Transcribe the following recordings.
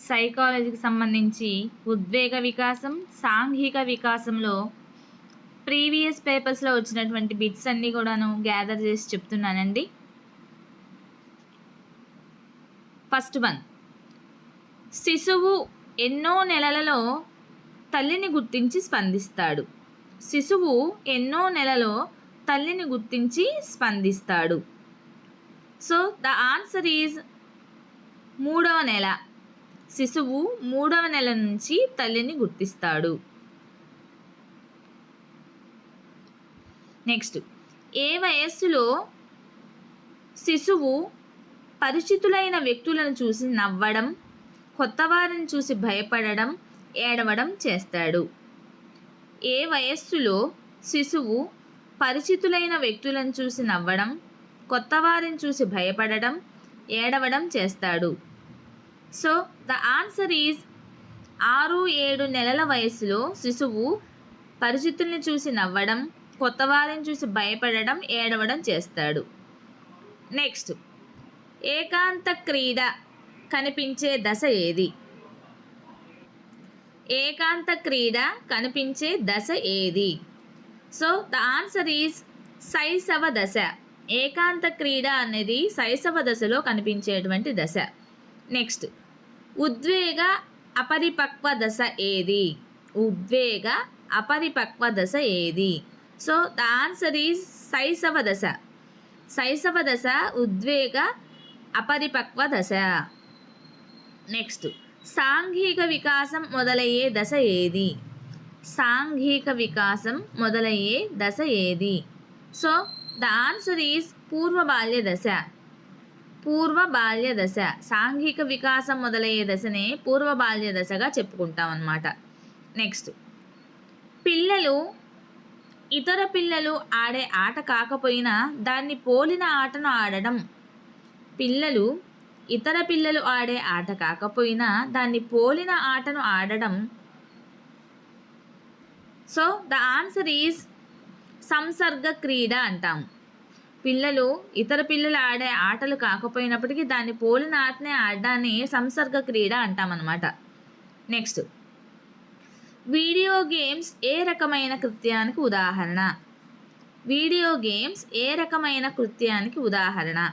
సైకాలజీకి సంబంధించి ఉద్వేగ వికాసం సాంఘిక వికాసంలో ప్రీవియస్ పేపర్స్లో వచ్చినటువంటి బిట్స్ అన్నీ కూడాను గ్యాదర్ చేసి చెప్తున్నానండి. ఫస్ట్ వన్ శిశువు ఎన్నో నెలలలో తల్లిని గుర్తించి స్పందిస్తాడు. శిశువు ఎన్నో నెలలో తల్లిని గుర్తించి స్పందిస్తాడు. సో ద ఆన్సర్ ఈజ్ మూడవ నెల. శిశువు మూడవ నెల నుంచి తల్లిని గుర్తిస్తాడు. నెక్స్ట్ ఏ వయస్సులో శిశువు పరిచితులైన వ్యక్తులను చూసి నవ్వడం కొత్త వారిని చూసి భయపడడం ఏడవడం చేస్తాడు. ఏ వయస్సులో శిశువు పరిచితులైన వ్యక్తులను చూసి నవ్వడం కొత్త వారిని చూసి భయపడడం ఏడవడం చేస్తాడు. సో ద ఆన్సర్ ఈజ్ ఆరు ఏడు నెలల వయసులో శిశువు పరిచితుల్ని చూసి నవ్వడం కొత్త వారిని చూసి భయపడడం ఏడవడం చేస్తాడు. నెక్స్ట్ ఏకాంత క్రీడ కనిపించే దశ ఏది? ఏకాంత క్రీడ కనిపించే దశ ఏది? సో ద ఆన్సర్ ఈజ్ శైశవ దశ. ఏకాంత క్రీడ అనేది శైశవ దశలో కనిపించేటువంటి దశ. నెక్స్ట్ ఉద్వేగ అపరిపక్వ దశ ఏది? ఉద్వేగ అపరిపక్వ దశ ఏది? సో ద ఆన్సర్ ఈజ్ శైశవ దశ. శైశవ దశ ఉద్వేగ అపరిపక్వ దశ. నెక్స్ట్ సాంఘిక వికాసం మొదలయ్యే దశ ఏది? సాంఘిక వికాసం మొదలయ్యే దశ ఏది? సో ద ఆన్సర్ ఈజ్ పూర్వ బాల్య దశ. పూర్వ బాల్య దశ. సాంఘిక వికాసం మొదలయ్యే దశనే పూర్వ బాల్య దశగా చెప్పుకుంటాం అన్నమాట నెక్స్ట్ పిల్లలు ఇతర పిల్లలు ఆడే ఆట కాకపోయినా దాన్ని పోలిన ఆటను ఆడడం. పిల్లలు ఇతర పిల్లలు ఆడే ఆట కాకపోయినా దాన్ని పోలిన ఆటను ఆడడం. సో ద ఆన్సర్ ఈజ్ సంసర్గ క్రీడ అంటాం పిల్లలు ఇతర పిల్లలు ఆడే ఆటలు కాకపోయినప్పటికీ దాన్ని పోలిన ఆటనే ఆడడాన్ని సంసర్గ క్రీడ అంటామన్నమాట. నెక్స్ట్. వీడియో గేమ్స్ ఏ రకమైన కృత్యానికి ఉదాహరణ? వీడియో గేమ్స్ ఏ రకమైన కృత్యానికి ఉదాహరణ?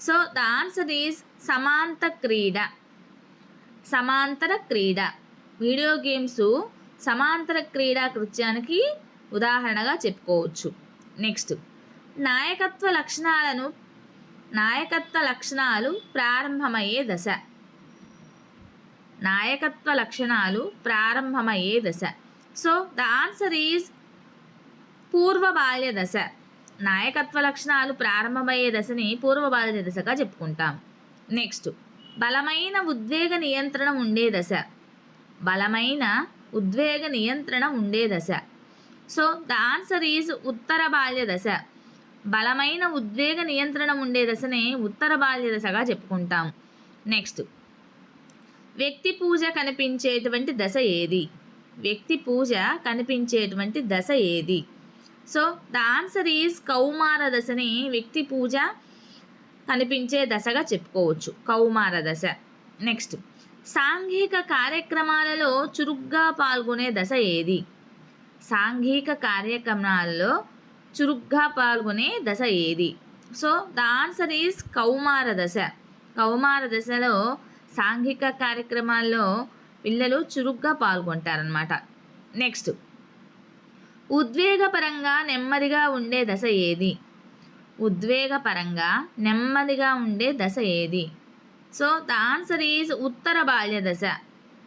సో ద ఆన్సర్ ఈజ్ సమాంత క్రీడ. సమాంతర క్రీడ. వీడియో గేమ్స్ సమాంతర క్రీడా కృత్యానికి ఉదాహరణగా చెప్పుకోవచ్చు. నెక్స్ట్. నాయకత్వ లక్షణాలను నాయకత్వ లక్షణాలు ప్రారంభమయ్యే దశ. నాయకత్వ లక్షణాలు ప్రారంభమయ్యే దశ. సో ద ఆన్సర్ ఈజ్ పూర్వ బాల్య దశ. నాయకత్వ లక్షణాలు ప్రారంభమయ్యే దశని పూర్వ బాల్య దశగా చెప్పుకుంటాం. నెక్స్ట్ బలమైన ఉద్వేగ నియంత్రణ ఉండే దశ. బలమైన ఉద్వేగ నియంత్రణ ఉండే దశ. సో ద ఆన్సర్ ఈజ్ ఉత్తర బాల్య దశ. బలమైన ఉద్వేగ నియంత్రణ ఉండే దశనే ఉత్తర బాల్య దశగా చెప్పుకుంటాం. నెక్స్ట్ వ్యక్తి పూజ కనిపించేటువంటి దశ ఏది? వ్యక్తి పూజ కనిపించేటువంటి దశ ఏది? సో ద ఆన్సర్ ఈజ్ కౌమార దశని వ్యక్తి పూజ కనిపించే దశగా చెప్పుకోవచ్చు. కౌమార దశ. నెక్స్ట్ సాంఘిక కార్యక్రమాలలో చురుగ్గా పాల్గొనే దశ ఏది? సాంఘిక కార్యక్రమాలలో చురుగ్గా పాల్గొనే దశ ఏది? సో ద ఆన్సర్ ఈజ్ కౌమార దశ. కౌమార దశలో సాంఘిక కార్యక్రమాల్లో పిల్లలు చురుగ్గా పాల్గొంటారనమాట నెక్స్ట్. ఉద్వేగపరంగా నెమ్మదిగా ఉండే దశ ఏది? ఉద్వేగపరంగా నెమ్మదిగా ఉండే దశ ఏది? సో ద ఆన్సర్ ఈజ్ ఉత్తర బాల్య దశ.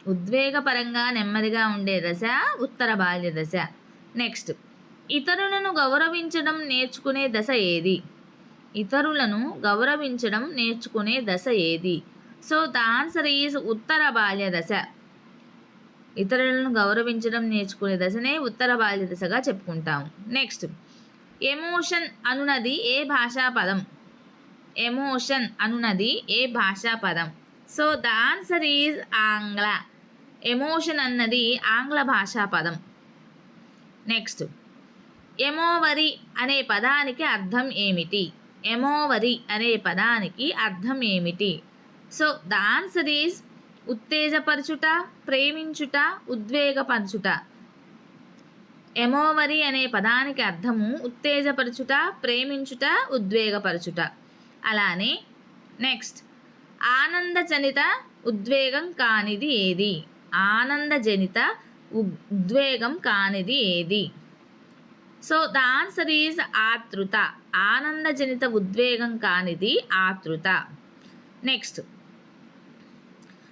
ఉద్వేగపరంగా నెమ్మదిగా ఉండే దశ ఉత్తర బాల్య దశ. నెక్స్ట్. ఇతరులను గౌరవించడం నేర్చుకునే దశ ఏది? ఇతరులను గౌరవించడం నేర్చుకునే దశ ఏది? సో ద ఆన్సర్ ఈజ్ ఉత్తర బాల్య దశ. ఇతరులను గౌరవించడం నేర్చుకునే దశనే ఉత్తర బాల్య దశగా చెప్పుకుంటాము నెక్స్ట్ ఎమోషన్ అనునది ఏ భాషా పదం? ఎమోషన్ అనునది ఏ భాషా పదం? సో ద ఆన్సర్ ఈజ్ ఆంగ్ల. ఎమోషన్ అన్నది ఆంగ్ల భాషా పదం. నెక్స్ట్ ఎమోవరి అనే పదానికి అర్థం ఏమిటి? ఎమోవరి అనే పదానికి అర్థం ఏమిటి? సో ద ఆన్సర్ ఈజ్ ఉత్తేజపరచుట ప్రేమించుట ఉద్వేగపరచుట. ఎమోవరి అనే పదానికి అర్థము ఉత్తేజపరచుట ప్రేమించుట ఉద్వేగపరచుట. అలానే నెక్స్ట్ ఆనందజనిత ఉద్వేగం కానిది ఏది? ఆనందజనిత ఉద్వేగం కానిది ఏది? సో ద ఆన్సర్ ఈజ్ ఆతృత ఆనందజనిత ఉద్వేగం కానిది ఆతృత నెక్స్ట్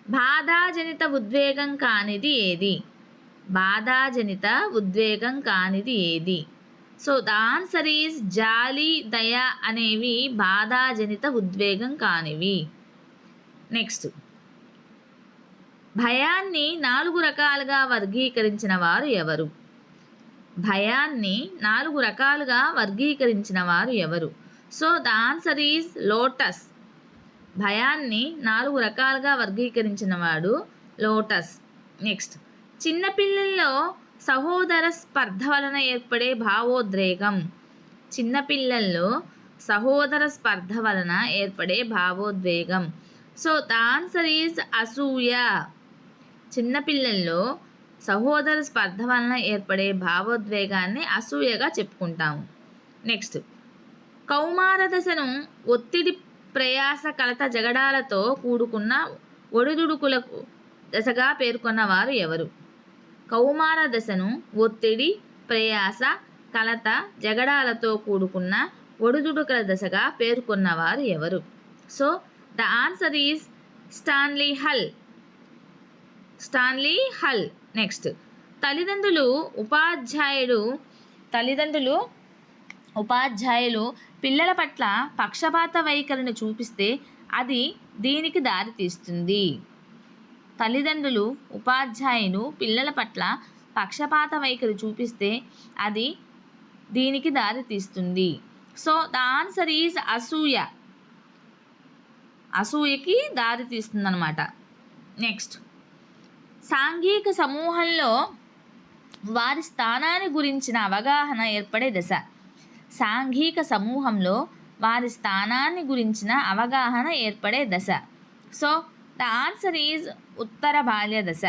బాధాజనిత ఉద్వేగం కానిది ఏది? బాధాజనిత ఉద్వేగం కానిది ఏది? సో ద ఆన్సర్ ఈజ్ జాలి దయ అనేవి బాధాజనిత ఉద్వేగం కానివి. నెక్స్ట్ భయాన్ని నాలుగు రకాలుగా వర్గీకరించిన వారు ఎవరు? భయాన్ని నాలుగు రకాలుగా వర్గీకరించిన వారు ఎవరు? సో ద ఆన్సర్ ఈజ్ లోటస్. భయాన్ని నాలుగు రకాలుగా వర్గీకరించిన వాడు లోటస్. నెక్స్ట్. చిన్నపిల్లల్లో సహోదర స్పర్ధ వలన ఏర్పడే భావోద్రేకం. చిన్నపిల్లల్లో సహోదర స్పర్ధ వలన ఏర్పడే భావోద్వేగం సో ద ఆన్సర్ ఈజ్ అసూయ. చిన్నపిల్లల్లో సహోదర స్పర్ధ వలన ఏర్పడే భావోద్వేగాన్ని అసూయగా చెప్పుకుంటాము. నెక్స్ట్ కౌమార దశను ఒత్తిడి ప్రయాస కలత జగడాలతో కూడుకున్న ఒడిదుడుకులకు దశగా పేర్కొన్న వారు ఎవరు? కౌమార దశను ఒత్తిడి ప్రయాస కలత జగడాలతో కూడుకున్న ఒడిదుడుకుల దశగా పేర్కొన్నవారు ఎవరు? So the answer is Stanley Hall. Stanley Hall. Next. తల్లిదండ్రులు ఉపాధ్యాయుడు తల్లిదండ్రులు ఉపాధ్యాయులు పిల్లల పట్ల పక్షపాత వైఖరిని చూపిస్తే అది దీనికి దారితీస్తుంది తల్లిదండ్రులు ఉపాధ్యాయులు పిల్లల పట్ల పక్షపాత వైఖరి చూపిస్తే అది దీనికి దారితీస్తుంది సో ద ఆన్సర్ ఈజ్ అసూయ. అసూయకి దారితీస్తుంది అనమాట నెక్స్ట్. సాంఘిక సమూహంలో వారి స్థానాన్ని గురించిన అవగాహన ఏర్పడే దశ. సాంఘిక సమూహంలో వారి స్థానాన్ని గురించిన అవగాహన ఏర్పడే దశ. సో ద ఆన్సర్ ఈజ్ ఉత్తర బాల్య దశ.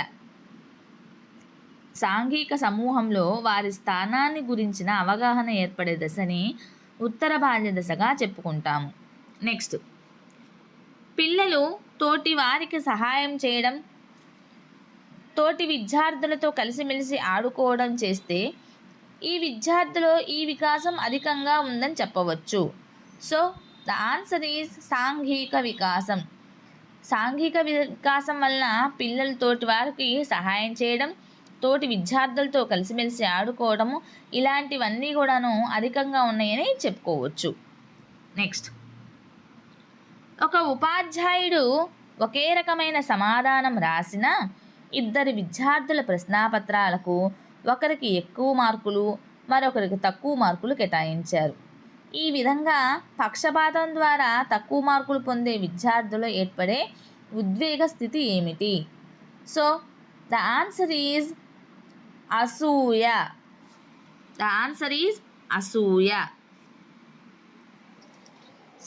సాంఘిక సమూహంలో వారి స్థానాన్ని గురించిన అవగాహన ఏర్పడే దశని ఉత్తర బాల్య దశగా చెప్పుకుంటాము. నెక్స్ట్. పిల్లలు తోటి వారికి సహాయం చేయడం తోటి విద్యార్థులతో కలిసిమెలిసి ఆడుకోవడం చేస్తే ఈ విద్యార్థిలో ఈ వికాసం అధికంగా ఉందని చెప్పవచ్చు. సో ద ఆన్సర్ ఈజ్ సాంఘిక వికాసం. సాంఘిక వికాసం వలన పిల్లలతోటి వారికి సహాయం చేయడం తోటి విద్యార్థులతో కలిసిమెలిసి ఆడుకోవడము ఇలాంటివన్నీ కూడాను అధికంగా ఉన్నాయని చెప్పుకోవచ్చు. నెక్స్ట్. ఒక ఉపాధ్యాయుడు ఒకే రకమైన సమాధానం రాసిన ఇద్దరు విద్యార్థుల ప్రశ్నాపత్రాలకు ఒకరికి ఎక్కువ మార్కులు మరొకరికి తక్కువ మార్కులు కేటాయించారు. ఈ విధంగా పక్షపాతం ద్వారా తక్కువ మార్కులు పొందే విద్యార్థులు ఏర్పడే ఉద్వేగ స్థితి ఏమిటి? సో ద ఆన్సర్ ఈజ్ అసూయ. ద ఆన్సర్ ఈజ్ అసూయ.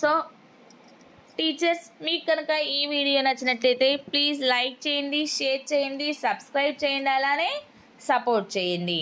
సో టీచర్స్ మీకు కనుక ఈ వీడియో నచ్చినట్లయితే ప్లీజ్ లైక్ చేయండి షేర్ చేయండి సబ్స్క్రైబ్ చేయండి అలానే సపోర్ట్ చేయండి.